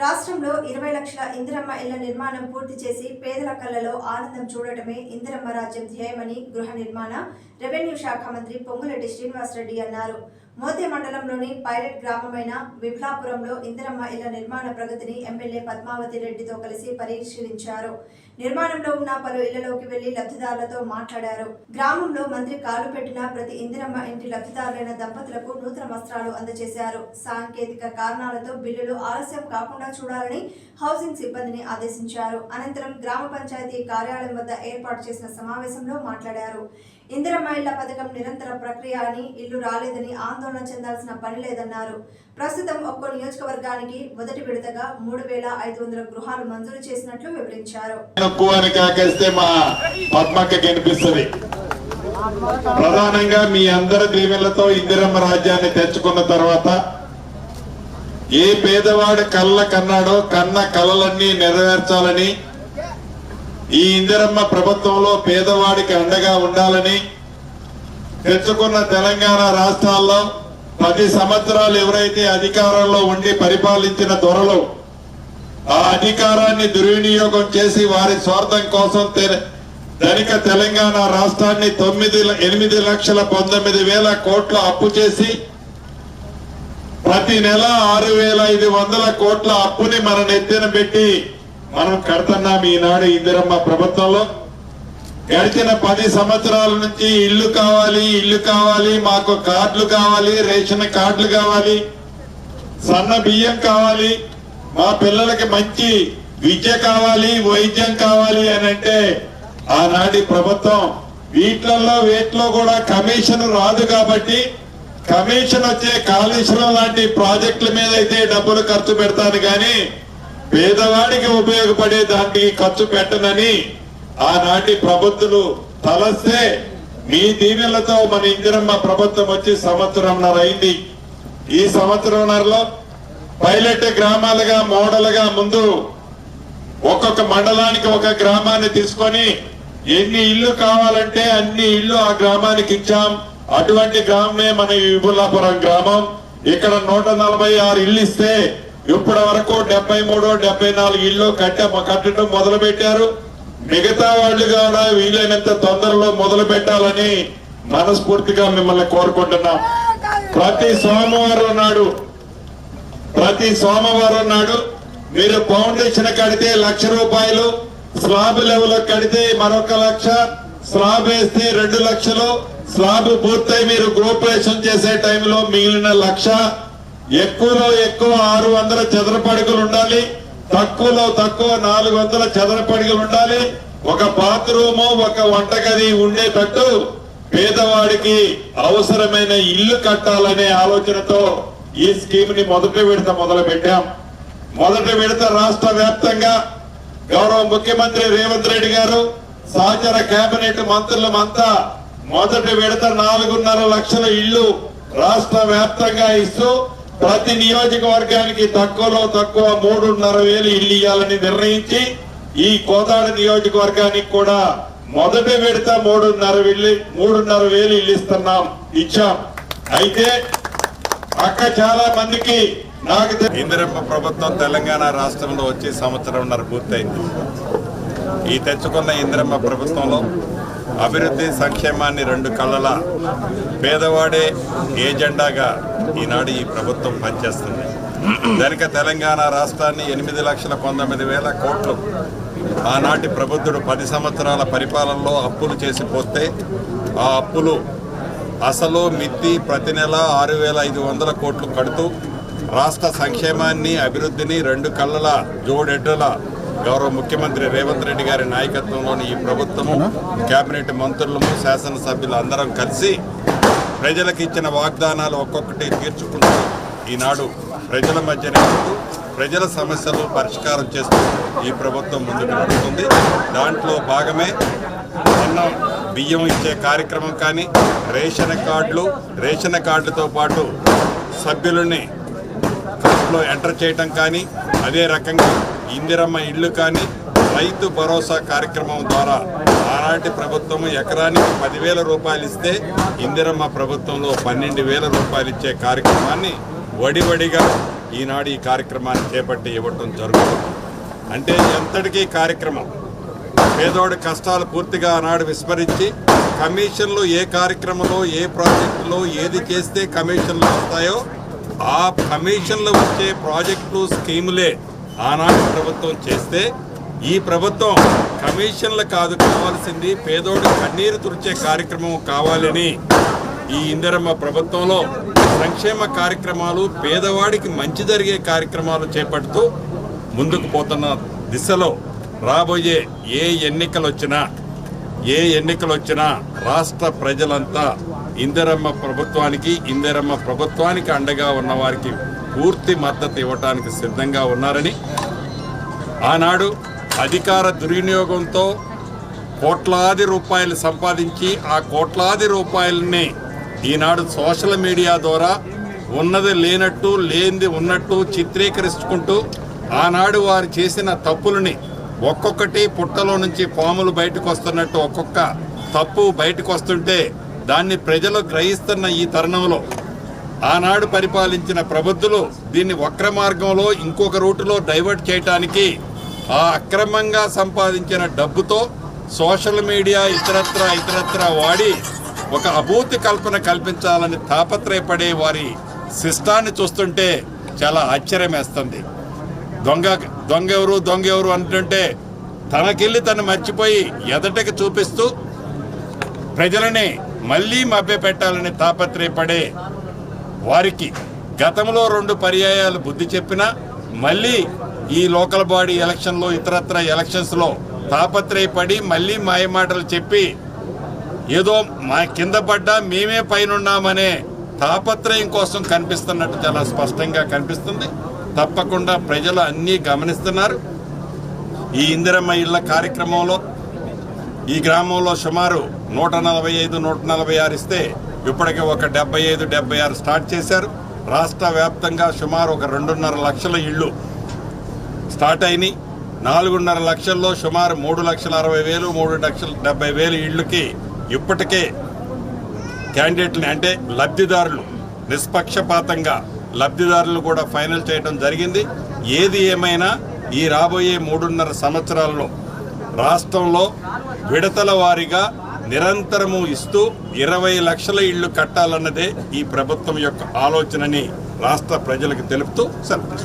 రాష్ట్రంలో ఇరవై లక్షల ఇందిరమ్మ ఇళ్ళ నిర్మాణం పూర్తి చేసి పేదల కళ్ళలో ఆనందం చూడటమే ఇందిరమ్మ రాజ్యం ధ్యేయమని గృహ నిర్మాణ రెవెన్యూ శాఖ మంత్రి పొంగులెడ్డి శ్రీనివాసరెడ్డి అన్నారు. మోతే మండలంలోని పైలట్ గ్రామమైన విభ్లాపురంలో ఇందిరమ్మ ఇళ్ళ నిర్మాణ ప్రగతిని ఎమ్మెల్యే పద్మావతి రెడ్డితో కలిసి పరిశీలించారు. నిర్మాణంలో ఉన్న పలు ఇళ్ళలోకి వెళ్ళి లబ్ధిదారులతో మాట్లాడారు. గ్రామంలో మంత్రి కాలు పెట్టిన ప్రతి ఇందిరమ్మ ఇంటి లబ్ధిదారులైన దంపతులకు నూతన వస్త్రాలు అందజేశారు. సాంకేతిక కారణాలతో బిల్లులు ఆలస్యం కాకుండా చూడాలని హౌసింగ్ సిబ్బందిని ఆదేశించారు. అనంతరం గ్రామ పంచాయతీ కార్యాలయం వద్ద ఏర్పాటు చేసిన సమావేశంలో మాట్లాడారు. ఇందిరమ్మ ఇళ్ళ పథకం నిరంతర ప్రక్రియ అని ఇల్లు రాలేదని ఆందోళన చెందాల్సిన పని లేదన్నారు. ప్రస్తుతం ఒక్కో నియోజకవర్గానికి మొదటి విడతగా మూడు వేల ఐదు వందల గృహాలు మంజూరు చేసినట్లు వివరించారు. కాకేస్తే మా ప్రధానంగా మీ అందరి దీవెలతో ఇందిరమ్మ రాజ్యాన్ని తెచ్చుకున్న తర్వాత ఏ పేదవాడు కళ్ళ కన్నాడో కన్న కలలన్నీ నెరవేర్చాలని ఈ ఇందిరమ్మ ప్రభుత్వంలో పేదవాడికి అండగా ఉండాలని తెచ్చుకున్న తెలంగాణ రాష్ట్రాల్లో పది సంవత్సరాలు ఎవరైతే అధికారంలో ఉండి పరిపాలించిన దొరలు ఆ అధికారాన్ని దుర్వినియోగం చేసి వారి స్వార్థం కోసం తె- ధనిక తెలంగాణ రాష్ట్రాన్ని తొమ్మిది ఎనిమిది లక్షల పంతొమ్మిది వేల కోట్ల అప్పు చేసి ప్రతి నెల ఆరు వేల ఐదు వందల కోట్ల అప్పుని మన నెత్తిన పెట్టి మనం కడుతున్నాం ఈనాడు ఇందిరమ్మ ప్రభుత్వంలో గడిచిన పది సంవత్సరాల నుంచి ఇల్లు కావాలి ఇల్లు కావాలి మాకు కార్డులు కావాలి రేషన్ కార్డులు కావాలి సన్న బియ్యం కావాలి మా పిల్లలకి మంచి విద్య కావాలి వైద్యం కావాలి అని అంటే ఆనాటి ప్రభుత్వం వీటిలలో వీటిలో కూడా కమిషన్ రాదు కాబట్టి కమిషన్ వచ్చే కాళేశ్వరం లాంటి ప్రాజెక్టుల మీద అయితే డబ్బులు ఖర్చు పెడతాను కానీ పేదవాడికి ఉపయోగపడే దానికి ఖర్చు పెట్టనని ఆనాటి ప్రభుత్వాలు తలస్తే మీ దీవెనలతో మన ఇందిరమ్మ ప్రభుత్వం వచ్చి సంవత్సరంన్నర అయింది. ఈ సంవత్సరంన్నరలో పైలట్ గ్రామాలుగా మోడల్గా ముందు ఒక్కొక్క మండలానికి ఒక గ్రామాన్ని తీసుకొని ఎన్ని ఇల్లు కావాలంటే అన్ని ఇల్లు ఆ గ్రామానికి ఇచ్చాం. అటువంటి గ్రామమే మన ఈ విపులాపురం గ్రామం. ఇక్కడ నూట నలభై ఆరు ఇల్లు ఇస్తే ఇప్పటి వరకు డెబ్బై మూడు డెబ్బై నాలుగు ఇల్లు కట్ట కట్టడం మొదలు పెట్టారు మిగతా వాళ్ళు కూడా వీలైనంత తొందరలో మొదలు పెట్టాలని మనస్ఫూర్తిగా మిమ్మల్ని కోరుకుంటున్నాం. ప్రతి సోమవారం నాడు ప్రతి సోమవారం నాడు మీరు ఫౌండేషన్ కడితే లక్ష రూపాయలు స్లాబ్ లెవెల్ కడితే మరొక లక్ష స్లాబ్ వేస్తే రెండు లక్షలు స్లాబ్ పూర్తయి మీరు గృహప్రవేశం చేసే టైంలో మిగిలిన లక్ష ఎక్కువలో ఎక్కువ ఆరు వందల చదరపడుగులు ఉండాలి. తక్కువలో తక్కువ నాలుగు వందల చదరపడుగులు ఉండాలి. ఒక బాత్రూము ఒక వంటగది ఉండేటట్టు పేదవాడికి అవసరమైన ఇల్లు కట్టాలనే ఆలోచనతో ఈ స్కీమ్ని మొదటి విడత మొదలు పెట్టాం మొదటి విడత రాష్ట్ర వ్యాప్తంగా గౌరవ ముఖ్యమంత్రి రేవంత్ రెడ్డి గారు సహచర కేబినెట్ మంత్రులమంతా మొదటి విడత నాలుగున్నర లక్షల ఇల్లు రాష్ట్ర వ్యాప్తంగా ఇస్తూ ప్రతి నియోజకవర్గానికి తక్కువలో తక్కువ మూడున్నర వేలు ఇల్లు ఇవ్వాలని నిర్ణయించి ఈ కోదాడ నియోజకవర్గానికి కూడా మొదటి విడత మూడున్నర వెళ్ళి మూడున్నర వేలు ఇల్లు ఇస్తున్నాం ఇచ్చాం. అయితే అక్క చాలా మందికి నాకు ఇందిరప్ప ప్రభుత్వం తెలంగాణ రాష్ట్రంలో వచ్చి సంవత్సరంన్నర పూర్తయింది. ఈ తెచ్చుకున్న ఇందిరమ్మ ప్రభుత్వంలో అభివృద్ధి సంక్షేమాన్ని రెండు కళ్ళల పేదవాడే ఏజెండాగా ఈనాడు ఈ ప్రభుత్వం పనిచేస్తుంది. ధనిక తెలంగాణ రాష్ట్రాన్ని ఎనిమిది లక్షల పంతొమ్మిది వేల కోట్లు ఆనాటి ప్రబుద్ధుడు పది సంవత్సరాల పరిపాలనలో అప్పులు చేసి పోతే ఆ అప్పులు అసలు మిత్తి ప్రతి నెల ఆరు వేల ఐదు వందల కోట్లు కడుతూ రాష్ట్ర సంక్షేమాన్ని అభివృద్ధిని రెండు కళ్ళల జోడెడ్డల గౌరవ ముఖ్యమంత్రి రేవంత్ రెడ్డి గారి నాయకత్వంలోని ఈ ప్రభుత్వము కేబినెట్ మంత్రులము శాసనసభ్యులు అందరం కలిసి ప్రజలకు ఇచ్చిన వాగ్దానాలు ఒక్కొక్కటి తీర్చుకుంటూ ఈనాడు ప్రజల మధ్యనే ప్రజల సమస్యలు పరిష్కారం చేస్తూ ఈ ప్రభుత్వం ముందుకు నడుస్తుంది. దాంట్లో భాగమే ఎన్నో బియ్యం ఇచ్చే కార్యక్రమం కానీ రేషన్ కార్డులు రేషన్ కార్డులతో పాటు సభ్యులని కార్డులో ఎంటర్ చేయటం కానీ అదే రకంగా ఇందిరమ్మ ఇల్లు కానీ రైతు భరోసా కార్యక్రమం ద్వారా ఆనాటి ప్రభుత్వం ఎకరానికి పదివేల రూపాయలు ఇస్తే ఇందిరమ్మ ప్రభుత్వంలో పన్నెండు వేల రూపాయలు ఇచ్చే కార్యక్రమాన్ని వడివడిగా ఈనాడు ఈ కార్యక్రమాన్ని చేపట్టి ఇవ్వటం జరుగుతుంది. అంటే ఎంతటికీ కార్యక్రమం? పేదోడి కష్టాలు పూర్తిగా ఆనాడు విస్మరించి కమిషన్లు ఏ కార్యక్రమంలో ఏ ప్రాజెక్టులో ఏది చేస్తే కమిషన్లు వస్తాయో ఆ కమిషన్లు వచ్చే ప్రాజెక్టులు స్కీములే ఆనాడు ప్రభుత్వం చేస్తే ఈ ప్రభుత్వం కమిషన్లు కాదు కావాల్సింది పేదోడి కన్నీరు తుడిచే కార్యక్రమం కావాలని ఈ ఇందిరమ్మ ప్రభుత్వంలో సంక్షేమ కార్యక్రమాలు పేదవాడికి మంచి జరిగే కార్యక్రమాలు చేపడుతూ ముందుకు పోతున్న దిశలో రాబోయే ఏ ఎన్నికలు వచ్చినా ఏ ఎన్నికలు వచ్చినా రాష్ట్ర ప్రజలంతా ఇందిరమ్మ ప్రభుత్వానికి ఇందిరమ్మ ప్రభుత్వానికి అండగా ఉన్నవారికి పూర్తి మద్దతు ఇవ్వటానికి సిద్ధంగా ఉన్నారని ఆనాడు అధికార దుర్వినియోగంతో కోట్లాది రూపాయలు సంపాదించి ఆ కోట్లాది రూపాయలని ఈనాడు సోషల్ మీడియా ద్వారా ఉన్నది లేనట్టు లేనిది ఉన్నట్టు చిత్రీకరించుకుంటూ ఆనాడు వారు చేసిన తప్పులని ఒక్కొక్కటి పుట్టలో నుంచి పాములు బయటకు వస్తున్నట్టు ఒక్కొక్క తప్పు బయటకు వస్తుంటే దాన్ని ప్రజలు గ్రహిస్తున్న ఈ తరుణంలో ఆనాడు పరిపాలించిన ప్రబుద్ధులు దీన్ని వక్ర మార్గంలో ఇంకొక రూటులో డైవర్ట్ చేయటానికి ఆ అక్రమంగా సంపాదించిన డబ్బుతో సోషల్ మీడియా ఇతరత్ర ఇతరత్ర వాడి ఒక అభూతి కల్పన కల్పించాలని తాపత్రయపడే వారి శిష్టాన్ని చూస్తుంటే చాలా ఆశ్చర్యం వేస్తుంది దొంగ దొంగ ఎవరు దొంగ ఎవరు అంటుంటే తనకెళ్ళి తను మర్చిపోయి ఎదటకి చూపిస్తూ ప్రజలని మళ్ళీ మభ్య పెట్టాలని తాపత్రయపడే వారికి గతంలో రెండు పర్యాయాలు బుద్ధి చెప్పినా మళ్ళీ ఈ లోకల్ బాడీ ఎలక్షన్లో ఇతరత్ర ఎలక్షన్స్లో తాపత్రయపడి మళ్ళీ మాయమాటలు చెప్పి ఏదో మా కింద పడ్డా మేమే పైనున్నామనే తాపత్రయం కోసం కనిపిస్తున్నట్టు చాలా స్పష్టంగా కనిపిస్తుంది. తప్పకుండా ప్రజలు అన్నీ గమనిస్తున్నారు. ఈ ఇందిరమ్మ ఇళ్ళ కార్యక్రమంలో ఈ గ్రామంలో సుమారు నూట నలభై ఐదు నూట నలభై ఆరు ఇస్తే ఇప్పటికే ఒక డెబ్బై ఐదు డెబ్బై ఆరు స్టార్ట్ చేశారు. రాష్ట్ర వ్యాప్తంగా సుమారు ఒక రెండున్నర లక్షల ఇళ్ళు స్టార్ట్ అయినాయి. నాలుగున్నర లక్షల్లో సుమారు మూడు లక్షల అరవై వేలు మూడు లక్షల డెబ్బై వేలు ఇళ్ళకి ఇప్పటికే క్యాండిడేట్ని అంటే లబ్ధిదారులు నిష్పక్షపాతంగా లబ్ధిదారులు కూడా ఫైనల్ చేయడం జరిగింది. ఏది ఏమైనా ఈ రాబోయే మూడున్నర సంవత్సరాల్లో రాష్ట్రంలో విడతల వారీగా నిరంతరము ఇస్తూ ఇరవై లక్షల ఇళ్ళు కట్టాలన్నదే ఈ ప్రభుత్వం యొక్క ఆలోచనని రాష్ట్ర ప్రజలకు తెలుపుతూ సెలవు